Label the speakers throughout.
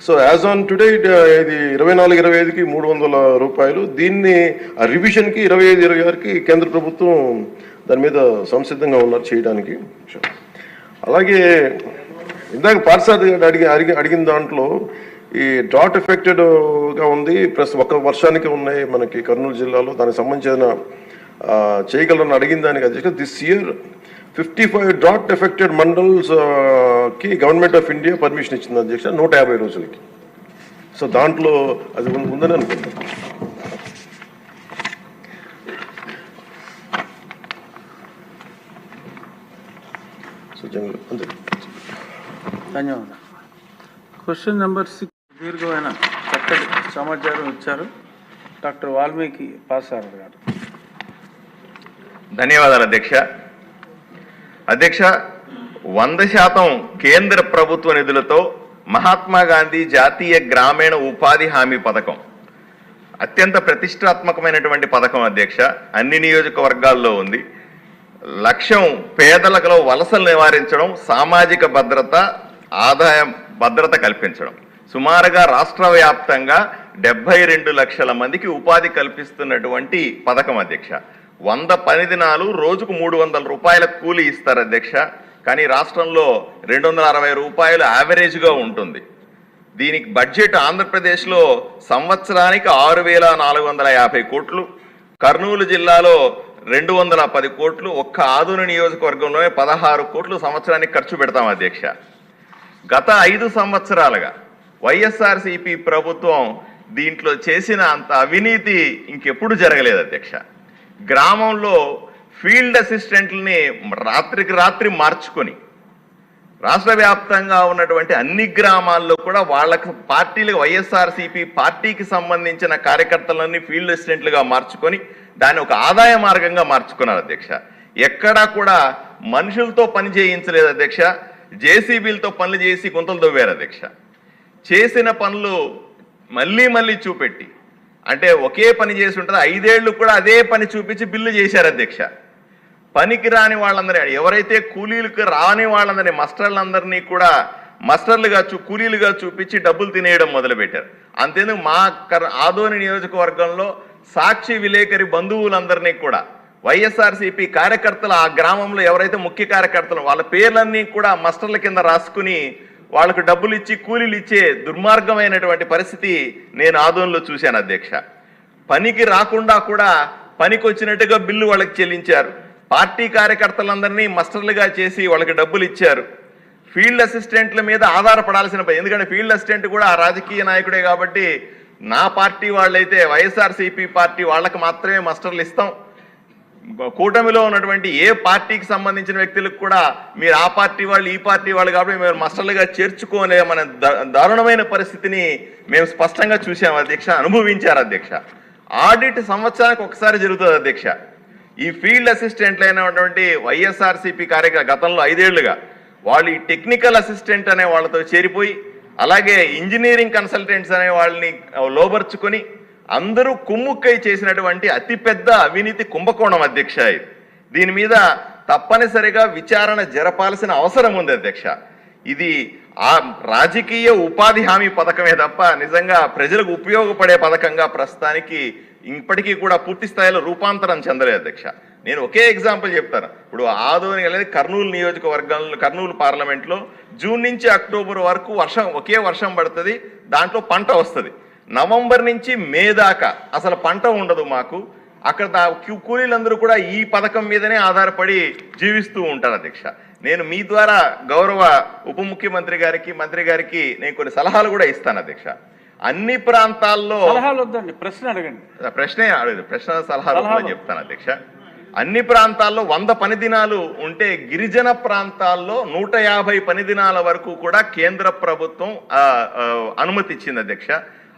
Speaker 1: So as on today ఇది ఇరవై నాలుగు ఇరవై ఐదుకి మూడు వందల రూపాయలు. దీన్ని ఆ రివిజన్కి ఇరవై ఐదు ఇరవై ఆరుకి కేంద్ర ప్రభుత్వం దాని మీద సంసిద్ధంగా ఉన్నారు చేయడానికి. అలాగే ఇందాక పార్సాద్ గారు అడిగి అడిగి అడిగిన దాంట్లో ఈ డ్రాట్ ఎఫెక్టెడ్గా ఉంది. ప్లస్ ఒక వర్షానికి ఉన్నాయి మనకి కర్నూలు జిల్లాలో. దానికి సంబంధించిన చేయగలరని అడిగిన దానికి అధ్యక్ష this year fifty five drought affected mandals కి గవర్నమెంట్ ఆఫ్ ఇండియా పర్మిషన్ ఇచ్చింది అధ్యక్ష నూట యాభై రోజులకి. సో దాంట్లో అది ఉందని అనుకుంటున్నాను సో జంగల్ అంతే
Speaker 2: ధన్యవాదాలు. క్వశ్చన్ నెంబర్ సిక్స్ దీర్ఘమైన చక్కటి సమాచారం ఇచ్చారు. డాక్టర్ వాల్మీకి పాసార్ గారు.
Speaker 3: ధన్యవాదాలు అధ్యక్ష. అధ్యక్ష వంద శాతం కేంద్ర ప్రభుత్వ నిధులతో మహాత్మా గాంధీ జాతీయ గ్రామీణ ఉపాధి హామీ పథకం. అత్యంత ప్రతిష్టాత్మకమైనటువంటి పథకం అధ్యక్ష. అన్ని నియోజకవర్గాల్లో ఉంది. లక్ష్యం పేదలకు వలసలు నివారించడం సామాజిక భద్రత ఆదాయం భద్రత కల్పించడం. సుమారుగా రాష్ట్ర వ్యాప్తంగా డెబ్బై రెండు లక్షల మందికి ఉపాధి కల్పిస్తున్నటువంటి పథకం అధ్యక్ష. వంద పని దినాలు రోజుకు మూడు వందల రూపాయల కూలి ఇస్తారు అధ్యక్ష. కానీ రాష్ట్రంలో రెండు వందల అరవై రూపాయలు యావరేజ్గా ఉంటుంది. దీనికి బడ్జెట్ ఆంధ్రప్రదేశ్లో సంవత్సరానికి ఆరు వేల నాలుగు వందల యాభై కోట్లు కర్నూలు జిల్లాలో రెండు వందల పది కోట్లు ఒక్క ఆధునిక నియోజకవర్గంలోనే పదహారు కోట్లు సంవత్సరానికి ఖర్చు పెడతాం అధ్యక్ష. గత ఐదు సంవత్సరాలుగా వైఎస్ఆర్సిపి ప్రభుత్వం దీంట్లో చేసిన అంత అవినీతి ఇంకెప్పుడు జరగలేదు అధ్యక్ష. గ్రామంలో ఫీల్డ్ అసిస్టెంట్లని రాత్రికి రాత్రి మార్చుకొని రాష్ట్ర వ్యాప్తంగా ఉన్నటువంటి అన్ని గ్రామాల్లో కూడా వాళ్ళకు పార్టీలు వైఎస్ఆర్సీపీ పార్టీకి సంబంధించిన కార్యకర్తలన్నీ ఫీల్డ్ అసిస్టెంట్లుగా మార్చుకొని దాన్ని ఒక ఆదాయ మార్గంగా మార్చుకున్నారు అధ్యక్ష. ఎక్కడా కూడా మనుషులతో పని చేయించలేదు అధ్యక్ష. జేసీబీలతో పనులు చేసి గుంతలు తవ్వారు అధ్యక్ష. చేసిన పనులు మళ్ళీ మళ్ళీ చూపెట్టి అంటే ఒకే పని చేసి ఉంటుంది ఐదేళ్ళు కూడా అదే పని చూపించి బిల్లు చేశారు అధ్యక్ష. పనికి రాని వాళ్ళందరినీ ఎవరైతే కూలీలకు రాని వాళ్ళందరినీ మస్టర్లందరినీ కూడా మస్టర్లుగా చూ కూలీలుగా చూపించి డబ్బులు తినేయడం మొదలుపెట్టారు. అంతేందుకు మా కర్ ఆదోని నియోజకవర్గంలో సాక్షి విలేకరి బంధువులందరినీ కూడా వైఎస్ఆర్సీపీ కార్యకర్తలు ఆ గ్రామంలో ఎవరైతే ముఖ్య కార్యకర్తలు వాళ్ళ పేర్లన్నీ కూడా మస్టర్ల కింద రాసుకుని వాళ్ళకు డబ్బులు ఇచ్చి కూలీలు ఇచ్చే దుర్మార్గమైనటువంటి పరిస్థితి నేను ఆదోన్లో చూశాను అధ్యక్ష. పనికి రాకుండా కూడా పనికి వచ్చినట్టుగా బిల్లు వాళ్ళకి చెల్లించారు. పార్టీ కార్యకర్తలందరినీ మస్టర్లుగా చేసి వాళ్ళకి డబ్బులు ఇచ్చారు. ఫీల్డ్ అసిస్టెంట్ల మీద ఆధారపడాల్సిన పని. ఎందుకంటే ఫీల్డ్ అసిస్టెంట్ కూడా ఆ రాజకీయ నాయకుడే కాబట్టి నా పార్టీ వాళ్ళైతే వైఎస్ఆర్సీపీ పార్టీ వాళ్ళకి మాత్రమే మస్టర్లు ఇస్తాం. కూటమిలో ఉన్నటువంటి ఏ పార్టీకి సంబంధించిన వ్యక్తులకు కూడా మీరు ఆ పార్టీ వాళ్ళు ఈ పార్టీ వాళ్ళు కాబట్టి మేము మస్టర్లుగా చేర్చుకోలే మన ద- దారుణమైన పరిస్థితిని మేము స్పష్టంగా చూసాము అధ్యక్ష అనుభవించారు అధ్యక్ష. ఆడిట్ సంవత్సరానికి ఒకసారి జరుగుతుంది అధ్యక్ష. ఈ ఫీల్డ్ అసిస్టెంట్లు అయినటువంటి వైఎస్ఆర్సీపీ కార్యక్రమ గతంలో ఐదేళ్ళుగా వాళ్ళు ఈ టెక్నికల్ అసిస్టెంట్ అనే వాళ్ళతో చేరిపోయి అలాగే ఇంజనీరింగ్ కన్సల్టెంట్స్ అనే వాళ్ళని లోబర్చుకొని అందరూ కుమ్ముక్కై చేసినటువంటి అతిపెద్ద అవినీతి కుంభకోణం అధ్యక్ష ఇది. దీని మీద తప్పనిసరిగా విచారణ జరపాల్సిన అవసరం ఉంది అధ్యక్ష. ఇది ఆ రాజకీయ ఉపాధి హామీ పథకమే తప్ప నిజంగా ప్రజలకు ఉపయోగపడే పథకంగా ప్రస్తుతానికి ఇప్పటికీ కూడా పూర్తి స్థాయిలో రూపాంతరం చెందలేదు అధ్యక్ష. నేను ఒకే ఎగ్జాంపుల్ చెప్తాను. ఇప్పుడు ఆదోని అనేది కర్నూలు నియోజకవర్గంలో కర్నూలు పార్లమెంట్లో జూన్ నుంచి అక్టోబర్ వరకు వర్షం ఒకే వర్షం పడుతుంది దాంట్లో పంట వస్తుంది. నవంబర్ నుంచి మే దాకా అసలు పంట ఉండదు మాకు. అక్కడ కూలీలందరూ కూడా ఈ పథకం మీదనే ఆధారపడి జీవిస్తూ ఉంటారు అధ్యక్ష. నేను మీ ద్వారా గౌరవ ఉప ముఖ్యమంత్రి గారికి మంత్రి గారికి నేను కొన్ని సలహాలు కూడా ఇస్తాను అధ్యక్ష. అన్ని ప్రాంతాల్లో
Speaker 2: సలహాలు వద్దండి ప్రశ్న అడగండి.
Speaker 3: ప్రశ్నే అడగదు ప్రశ్న సలహాలు. చెప్తాను అధ్యక్ష. అన్ని ప్రాంతాల్లో వంద పని దినాలు ఉంటే గిరిజన ప్రాంతాల్లో నూట యాభై పని దినాల వరకు కూడా కేంద్ర ప్రభుత్వం ఆ, ఆ, అనుమతి ఇచ్చింది అధ్యక్ష.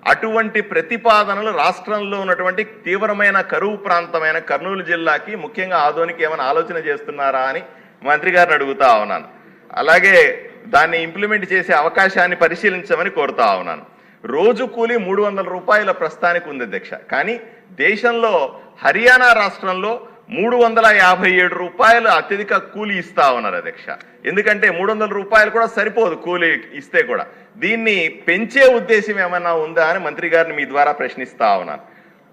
Speaker 3: అటువంటి ప్రతిపాదనలు రాష్ట్రంలో ఉన్నటువంటి తీవ్రమైన కరువు ప్రాంతమైన కర్నూలు జిల్లాకి ముఖ్యంగా ఆదోనికి ఏమైనా ఆలోచన చేస్తున్నారా అని మంత్రి గారిని అడుగుతా ఉన్నాను. అలాగే దాన్ని ఇంప్లిమెంట్ చేసే అవకాశాన్ని పరిశీలించమని కోరుతా ఉన్నాను. రోజు కూలి మూడు వందల రూపాయల ప్రస్తుతానికి ఉంది అధ్యక్ష కానీ దేశంలో హర్యానా రాష్ట్రంలో మూడు వందల యాభై ఏడు రూపాయలు అత్యధిక కూలి ఇస్తా ఉన్నారు అధ్యక్ష ఎందుకంటే మూడు వందల రూపాయలు కూడా సరిపోదు కూలి ఇస్తే కూడా. దీన్ని పెంచే ఉద్దేశం ఏమైనా ఉందా అని మంత్రి గారిని మీ ద్వారా ప్రశ్నిస్తా ఉన్నాను.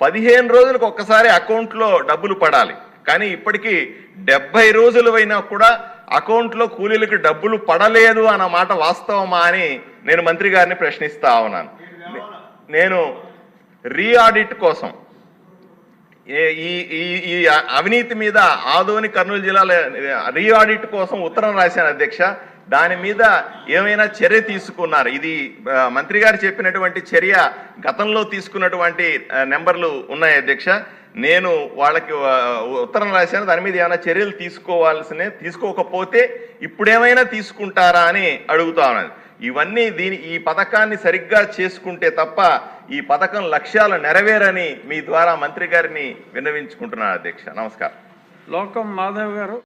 Speaker 3: పదిహేను రోజులకు ఒక్కసారి అకౌంట్లో డబ్బులు పడాలి. కానీ ఇప్పటికీ డెబ్బై రోజులు అయినా కూడా అకౌంట్లో కూలీలకు డబ్బులు పడలేదు అన్న మాట వాస్తవమా అని నేను మంత్రి గారిని ప్రశ్నిస్తా ఉన్నాను. నేను రీఆడిట్ కోసం ఈ ఈ ఈ అవినీతి మీద ఆదోని కర్నూలు జిల్లాలో రీఆడిట్ కోసం ఉత్తరం రాశాను అధ్యక్ష. దాని మీద ఏమైనా చర్య తీసుకున్నారు? ఇది మంత్రి గారు చెప్పినటువంటి చర్య గతంలో తీసుకున్నటువంటి నెంబర్లు ఉన్నాయి అధ్యక్ష. నేను వాళ్ళకి ఉత్తరం రాశాను దాని మీద ఏమైనా చర్యలు తీసుకోవాల్సినే తీసుకోకపోతే ఇప్పుడేమైనా తీసుకుంటారా అని అడుగుతా ఉన్నాను. ఇవన్నీ దీని ఈ పథకాన్ని సరిగ్గా చేసుకుంటే తప్ప ఈ పథకం లక్ష్యాలు నెరవేరని మీ ద్వారా మంత్రి గారిని విన్నవించుకుంటున్నాను అధ్యక్ష. నమస్కారం.
Speaker 2: లోకం మాధవ్ గారు.